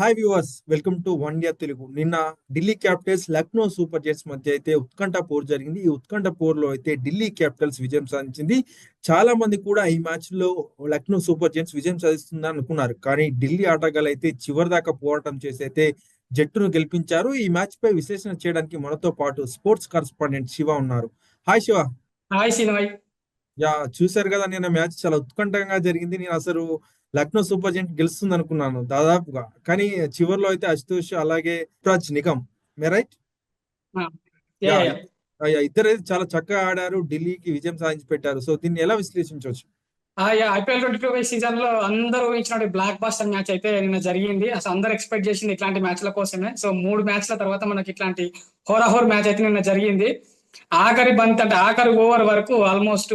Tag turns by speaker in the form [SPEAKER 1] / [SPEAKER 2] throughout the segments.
[SPEAKER 1] Hi viewers welcome to one India Telugu నిన్న Delhi capitals Lucknow super giants మధ్య అయితే ఉత్కంఠ పోర్ జరిగింది. ఈ ఉత్కంఠ పోర్లో అయితే ఢిల్లీ క్యాపిటల్స్ విజయం సాధించింది. చాలా మంది కూడా ఈ మ్యాచ్లో లక్నో సూపర్ జెట్స్ విజయం సాధిస్తుందని అనుకున్నారు. కానీ ఢిల్లీ ఆటగాళ్ళు అయితే చివరి దాకా పోరాటం చేసి అయితే జట్టును గెలిపించారు. ఈ మ్యాచ్ పై విశ్లేషణ చేయడానికి మనతో పాటు స్పోర్ట్స్ కరస్పాండెంట్ శివ ఉన్నారు. హాయ్ శివ.
[SPEAKER 2] హాయ్
[SPEAKER 1] యా చూశారు కదా నిన్న మ్యాచ్ చాలా ఉత్కంఠంగా జరిగింది. నేను అసలు లక్నో సూపర్ జెంట్ గెలుస్తుంది అనుకున్నాను దాదాపుగా. కానీ చివరిలో అయితే అశుతోష్ అలాగే రాజ్ నిగమ్. మే రైట్
[SPEAKER 2] యా
[SPEAKER 1] యా ఇద్దరు చాలా చక్కగా ఆడారు ఢిల్లీకి విజయం సాధించి పెట్టారు సో దీన్ని ఎలా విశ్లేషించవచ్చు?
[SPEAKER 2] యా ఐపీఎల్ ట్వంటీ టూ సీజన్లో అందరూ ఊహించిన బ్లాక్ బాస్టర్ మ్యాచ్ అయితే నిన్న జరిగింది. అసలు అందరూ ఎక్స్పెక్ట్ చేసింది ఇట్లాంటి మ్యాచ్ల కోసమే. సో మూడు మ్యాచ్ల తర్వాత మనకి ఇట్లాంటి హోరాహోర్ మ్యాచ్ అయితే నిన్న జరిగింది. ఆఖరి బంత్ అంటే ఆఖరి ఓవర్ వరకు ఆల్మోస్ట్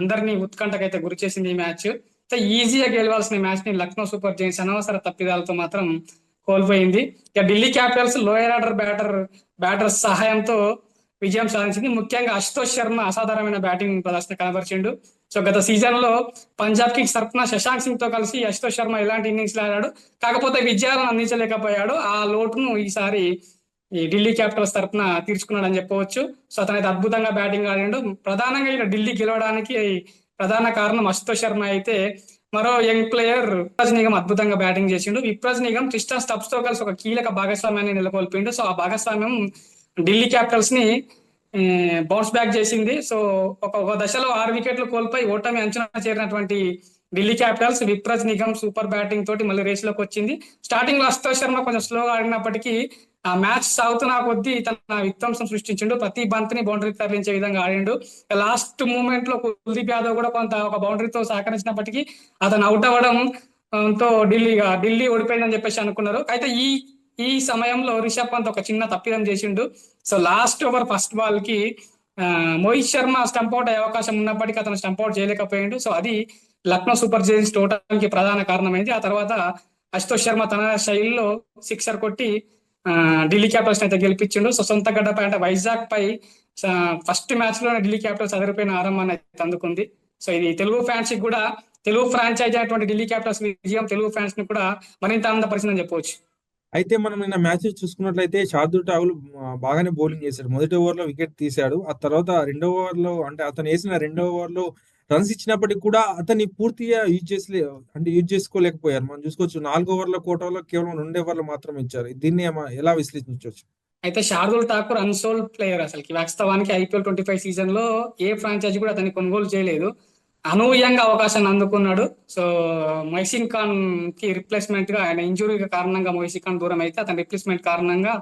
[SPEAKER 2] అందరినీ ఉత్కంఠకైతే గురి చేసింది ఈ మ్యాచ్. ఈజీగా గెలవాల్సిన మ్యాచ్ని లక్నో సూపర్ జైన్స్ అనవసర తప్పిదాలతో మాత్రం కోల్పోయింది. ఇక Delhi capitals lower order batter batter సహాయంతో విజయం సాధించింది. ముఖ్యంగా అశుతోష్ శర్మ అసాధారణమైన బ్యాటింగ్ ప్రదర్శన కనబరిచిండు. సో గత సీజన్లో పంజాబ్ కింగ్స్ తరఫున శశాంక్ సింగ్తో కలిసి అశుతోష్ శర్మ ఇలాంటి ఇన్నింగ్స్ ఆడాడు కాకపోతే విజయాలను అందించలేకపోయాడు. ఆ లోటును ఈసారి ఈ ఢిల్లీ క్యాపిటల్స్ తరఫున తీర్చుకున్నాడు అని చెప్పవచ్చు. సో అతనైతే అద్భుతంగా బ్యాటింగ్ ఆడిండు. ప్రధానంగా ఇక్కడ ఢిల్లీ గెలవడానికి ప్రధాన కారణం అశుతోష్ శర్మ అయితే మరో యంగ్ ప్లేయర్ విప్రాజ్ నిగం అద్భుతంగా బ్యాటింగ్ చేసిండు. విప్రాజ్ నిగమ్ క్రిస్టన్ స్టబ్స్తో కలిసి ఒక కీలక భాగస్వామ్యాన్ని నెలకొల్పిండు. సో ఆ భాగస్వామ్యం ఢిల్లీ క్యాపిటల్స్ని బౌన్స్ బ్యాక్ చేసింది. సో ఒక ఒక దశలో ఆరు వికెట్లు కోల్పోయి ఓటమి అంచనా చేరినటువంటి Delhi capitals Vipraj Nigam super batting తోటి మళ్ళీ రేస్లోకి వచ్చింది. స్టార్టింగ్లో అశుతోష్ శర్మ కొంచెం స్లోగా ఆడినప్పటికీ ఆ మ్యాచ్ సాగుతున్న కొద్దీ తన విధ్వంసం సృష్టించిండు. ప్రతి బంతిని బౌండరీ తరలించే విధంగా ఆడిండు. లాస్ట్ మూమెంట్లో కుల్దీప్ యాదవ్ కూడా కొంత ఒక బౌండరీతో సహకరించినప్పటికీ అతను అవుట్ అవ్వడం తో ఢిల్లీ ఢిల్లీ ఓడిపోయిందని చెప్పేసి అనుకున్నారు. అయితే ఈ ఈ సమయంలో రిషబ్ పంత్ ఒక చిన్న తప్పిదం చేసిండు. సో లాస్ట్ ఓవర్ ఫస్ట్ బాల్కి మోహిత్ శర్మ స్టంప్ అవుట్ అయ్యే అవకాశం ఉన్నప్పటికీ అతను స్టంప్ అవుట్ చేయలేకపోయిండు. సో అది లక్నో సూపర్ జైన్స్ టోటానికి ప్రధాన కారణమైంది. ఆ తర్వాత అశుతోష్ శర్మ తన శైలిలో సిక్సర్ కొట్టి ఢిల్లీ క్యాపిటల్స్ అయితే గెలిపించిండు. సో సొంత గడ్డపై అంటే వైజాగ్ పై ఫస్ట్ మ్యాచ్లో ఢిల్లీ క్యాపిటల్స్ అదిరిపోయిన ఆరంభాన్ని అయితే అందుకుంది. సో ఇది తెలుగు ఫ్యాన్స్కి కూడా తెలుగు ఫ్రాంచైజ్ అయినటువంటి ఢిల్లీ క్యాపిటల్స్ విజయం తెలుగు ఫ్యాన్స్ని కూడా మరింత ఆనందపరిచిందని చెప్పవచ్చు.
[SPEAKER 1] అయితే మనం నిన్న మ్యాచ్ చూసుకున్నట్లయితే శార్దుల్ ఠాకూర్ బాగానే బౌలింగ్ చేశాడు. మొదటి ఓవర్లో వికెట్ తీశాడు. ఆ తర్వాత రెండో ఓవర్లో అంటే అతను వేసిన రెండో ఓవర్లో రన్స్ ఇచ్చినప్పటికీ కూడా అతన్ని పూర్తిగా యూజ్ చేసలే అంటే యూజ్ చేసుకోలేకపోయారు. మనం చూసుకోవచ్చు నాలుగు ఓవర్ల కోటలో కేవలం రెండు ఓవర్లు మాత్రం ఇచ్చారు. దీన్ని ఎలా విశ్లేషించవచ్చు?
[SPEAKER 2] అయితే శార్దుల్ ఠాకూర్ అన్సోల్ ప్లేయర్ అసలు. వాస్తవానికి ఐపీఎల్ ట్వంటీ ఫైవ్ సీజన్లో ఏ ఫ్రాంచైజీ కూడా అతన్ని కొనుగోలు చేయలేదు. అనూహ్యంగా అవకాశాన్ని అందుకున్నాడు. సో మొహసిన్ ఖాన్కి రిప్లేస్మెంట్గా ఆయన ఇంజురీ కారణంగా మొహసిన్ ఖాన్ దూరం అయితే అతని రిప్లేస్మెంట్ కారణంగా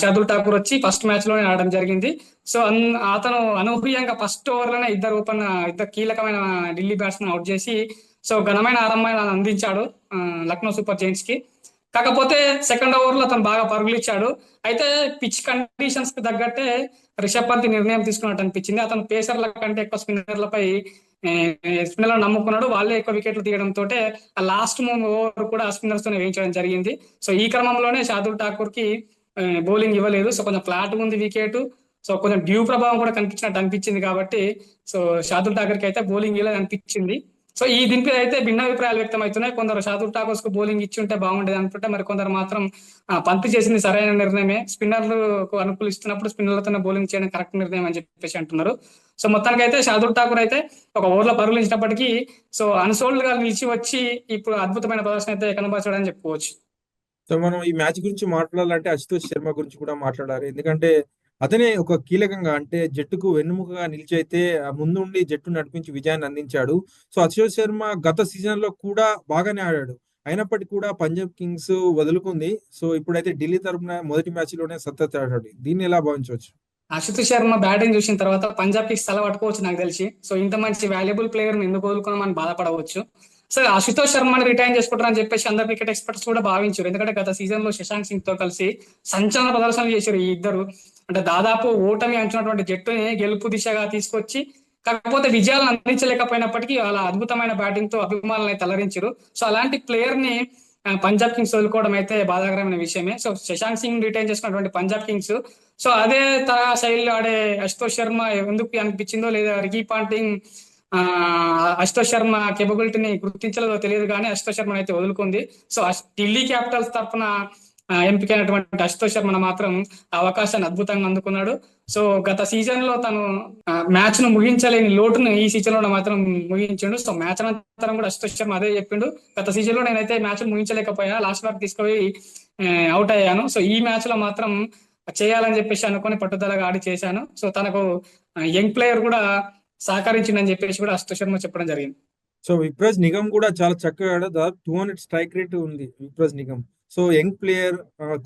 [SPEAKER 2] షాదుల్ ఠాకూర్ వచ్చి ఫస్ట్ మ్యాచ్లోనే ఆడడం జరిగింది. సో అతను అనూహ్యంగా ఫస్ట్ ఓవర్లోనే ఇద్దరు ఓపెన్ ఇద్దరు కీలకమైన ఢిల్లీ బ్యాట్స్మెన్ అవుట్ చేసి సో ఘనమైన ఆరంభమైన అందించాడు లక్నో సూపర్ జైంట్స్కి. కాకపోతే సెకండ్ ఓవర్లో అతను బాగా పరుగులు ఇచ్చాడు అయితే పిచ్ కండిషన్స్కి తగ్గట్టే రిషబ్ పంత్ నిర్ణయం తీసుకున్నట్టు అనిపించింది. అతను పేసర్ల కంటే ఎక్కువ స్పిన్నర్లపై స్పిన్నర్లు నమ్ముకున్నాడు. వాళ్ళే ఎక్కువ వికెట్లు తీయడంతో ఆ లాస్ట్ ఓవర్ కూడా స్పిన్నర్స్ తోనే వేయించడం జరిగింది. సో ఈ క్రమంలోనే షాదుల్ ఠాకూర్కి బౌలింగ్ ఇవ్వలేదు. సో కొంచెం ఫ్లాట్ ఉంది వికెట్ సో కొంచెం డ్యూ ప్రభావం కూడా కనిపించినట్టు అనిపించింది కాబట్టి సో షాదుల్ ఠాకర్కి అయితే బౌలింగ్ ఇవ్వలేదు అనిపించింది. సో ఈ దీనిపై అయితే భిన్న అభిప్రాయాలు వ్యక్తమవుతున్నాయి. కొందరు షాదుల్ ఠాకూర్స్కు బౌలింగ్ ఇచ్చి ఉంటే బాగుండేది అనుకుంటే మరి కొందరు మాత్రం పంత్ చేసింది సరైన నిర్ణయమే. స్పిన్నర్లకు అనుకూలిస్తున్నప్పుడు స్పిన్నర్లతోనే బౌలింగ్ చేయడం కరెక్ట్ నిర్ణయం అని చెప్పేసి అంటున్నారు. సో మొత్తానికి అయితే షాదుల్ ఠాకూర్ అయితే ఒక ఓవర్లో పరుగులించినప్పటికీ సో అన్సోల్డ్గా నిలిచి వచ్చి ఇప్పుడు అద్భుతమైన ప్రదర్శన అయితే కనబరచడని చెప్పుకోవచ్చు.
[SPEAKER 1] సో మనం ఈ మ్యాచ్ గురించి మాట్లాడాలంటే అశుతోష్ శర్మ గురించి కూడా మాట్లాడారు. ఎందుకంటే అతనే ఒక కీలకంగా అంటే జట్టుకు వెన్నుముకగా నిలిచి అయితే ముందుండి జట్టు నడిపించి విజయాన్ని అందించాడు. సో అశోక్ శర్మ గత సీజన్లో కూడా బాగానే ఆడాడు. అయినప్పటికీ కూడా పంజాబ్ కింగ్స్ వదులుకుంది. సో ఇప్పుడైతే ఢిల్లీ తరఫున మొదటి మ్యాచ్లోనే సత్తత ఆడాడు. దీన్ని ఎలా భావించవచ్చు?
[SPEAKER 2] అశుత్ శర్మ బ్యాటింగ్ చూసిన తర్వాత పంజాబ్ కింగ్స్ తల పట్టుకోవచ్చు నాకు తెలిసి. సో ఇంత మంచి వాల్యుబుల్ ప్లేయర్ ఎందుకు వదులుకున్నామని బాధపడవచ్చు. సో అశుతోష్ శర్మని రిటైన్ చేసుకుంటారని చెప్పేసి అందరు క్రికెట్ ఎక్స్పర్ట్స్ కూడా భావించారు. ఎందుకంటే గత సీజన్లో శశాంక్ సింగ్తో కలిసి సంచలన ప్రదర్శనలు చేశారు ఈ ఇద్దరు. అంటే దాదాపు ఓటమి అంచినటువంటి జట్టుని గెలుపు దిశగా తీసుకొచ్చి కాకపోతే విజయాలను అందించలేకపోయినప్పటికీ వాళ్ళ అద్భుతమైన బ్యాటింగ్తో అభిమానులను తలరించారు సో అలాంటి ప్లేయర్ని పంజాబ్ కింగ్స్ వదులుకోవడం అయితే బాధాకరమైన విషయమే. సో శశాంక్ సింగ్ రిటైన్ చేసుకున్నటువంటి పంజాబ్ కింగ్స్ సో అదే తరహా శైలిలో ఆడే అశుతోష్ శర్మ ఎందుకు అనిపించిందో లేదా రికీ పాంటింగ్ ఆ అశుతోష్ శర్మ కేపబిలిటీని గుర్తించలేదో తెలియదు కానీ అశుతోష్ శర్మ అయితే వదులుకుంది. సో ఢిల్లీ క్యాపిటల్స్ తరఫున ఎంపికైనటువంటి అశుతోష్ శర్మ మాత్రం అవకాశాన్ని అద్భుతంగా అందుకున్నాడు. సో గత సీజన్లో తను మ్యాచ్ను ముగించలేని లోటును ఈ సీజన్లో మాత్రం ముగించిండు. సో మ్యాచ్ అనంతరం కూడా అశుతోష్ శర్మ అదే చెప్పిండు. గత సీజన్లో నేనైతే మ్యాచ్ ముగించలేకపోయా లాస్ట్ వరకు తీసుకుపోయి అవుట్ అయ్యాను. సో ఈ మ్యాచ్లో మాత్రం చేయాలని చెప్పేసి అనుకొని పట్టుదలగా ఆడి చేశాను. సో తనకు యంగ్ ప్లేయర్ కూడా సహకరించిందని చెప్పేసి కూడా అశుతోష్ శర్మ చెప్పడం జరిగింది.
[SPEAKER 1] సో విప్రజ్ నిగమ్ కూడా చాలా చక్కగా దాదాపు టూ హండ్రెడ్ స్ట్రైక్ రేట్ ఉంది Vipraj Nigam. So young player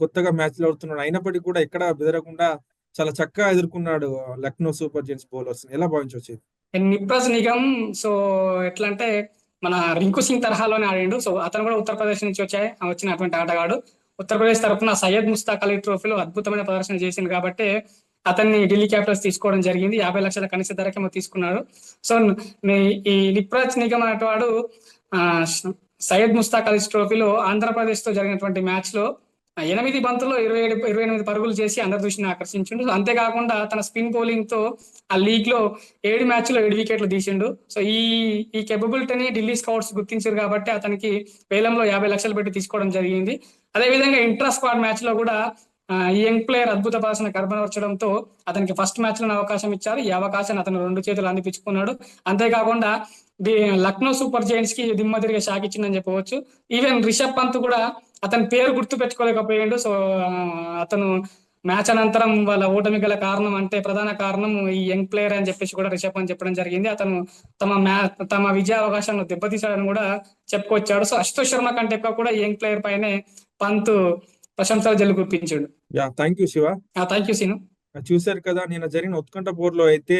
[SPEAKER 1] కొత్తగా మ్యాచ్లో ఆడుతున్నాడు. అయినప్పటికీ కూడా ఎక్కడ బెదరకుండా చాలా చక్కగా ఎదుర్కొన్నాడు లక్నో సూపర్ జెయింట్స్ బౌలర్స్ ఎలా భావించవచ్చు?
[SPEAKER 2] నిప్రజ్ నిగమ్ సో ఎట్లా అంటే మన రింకు సింగ్ తరహాలోనే ఆడిండు. సో అతను కూడా ఉత్తరప్రదేశ్ నుంచి వచ్చాయి. వచ్చినటువంటి ఆటగాడు. ఉత్తరప్రదేశ్ తరఫున సయ్యద్ ముస్తాక్ అలీ ట్రోఫీలో అద్భుతమైన ప్రదర్శన చేసింది కాబట్టి అతన్ని ఢిల్లీ క్యాపిటల్స్ తీసుకోవడం జరిగింది. యాభై లక్షల కనీస ధరకేమో తీసుకున్నారు సో ఈ నిప్రాజ్ నిగమ్ అనేవాడు సయ్యద్ ముస్తాక్ అలీ ట్రోఫీలో ఆంధ్రప్రదేశ్తో జరిగినటువంటి మ్యాచ్లో ఎనిమిది బంతుల్లో ఇరవై ఏడు ఇరవై ఎనిమిది పరుగులు చేసి అందరి దృష్టిని ఆకర్షించిండు. అంతేకాకుండా తన స్పిన్ బౌలింగ్తో ఆ లీగ్లో ఏడు మ్యాచ్లో ఏడు వికెట్లు తీసిండు. సో ఈ ఈ కేపబిలిటీని ఢిల్లీ స్కౌట్స్ గుర్తించారు కాబట్టి అతనికి వేలంలో యాభై లక్షలు పెట్టి తీసుకోవడం జరిగింది. అదే విధంగా ఇంట్రా స్క్వాడ్ మ్యాచ్లో కూడా యంగ్ ప్లేయర్ అద్భుత ప్రదర్శన కనబరచడంతో అతనికి ఫస్ట్ మ్యాచ్లో అవకాశం ఇచ్చారు. ఈ అవకాశాన్ని అతను రెండు చేతులు అందిపించుకున్నాడు. అంతేకాకుండా ది- లక్నో సూపర్ జైంట్స్కి దిమ్మ తిరిగే షాక్ ఇచ్చిందని చెప్పవచ్చు. ఈవెన్ రిషబ్ పంత్ కూడా అతని పేరు గుర్తు పెట్టుకోలేకపోయాడు. సో అతను మ్యాచ్ అనంతరం వాళ్ళ ఓటమి గల కారణం అంటే ప్రధాన కారణం ఈ యంగ్ ప్లేయర్ అని చెప్పేసి కూడా రిషబ్ అని చెప్పడం జరిగింది. అతను తమ మ్యా తమ విజయ అవకాశాలను దెబ్బతీశాడని కూడా చెప్పుకొచ్చాడు. సో అశుతోష్ శర్మ కంటే ఎక్కువ కూడా ఈ యంగ్ ప్లేయర్ పైనే పంత్ ప్రశంసలు జల్లు కురిపించాడు
[SPEAKER 1] yeah thank you Shiva.
[SPEAKER 2] Thank you Seenu.
[SPEAKER 1] చూశారు కదా నిన్న జరిగిన ఉత్కంఠ పోరులో అయితే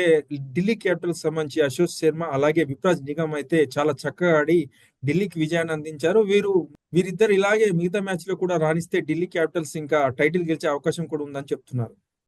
[SPEAKER 1] ఢిల్లీ క్యాపిటల్స్ సంబంధించి అశోక్ శర్మ అలాగే విప్రాజ్ నిగమ్ అయితే చాలా చక్కగా ఆడి ఢిల్లీకి విజయాన్ని అందించారు. వీరు వీరిద్దరు ఇలాగే మిగతా మ్యాచ్లో కూడా రాణిస్తే ఢిల్లీ క్యాపిటల్స్ ఇంకా టైటిల్ గెలిచే అవకాశం కూడా ఉందని చెప్తున్నారు.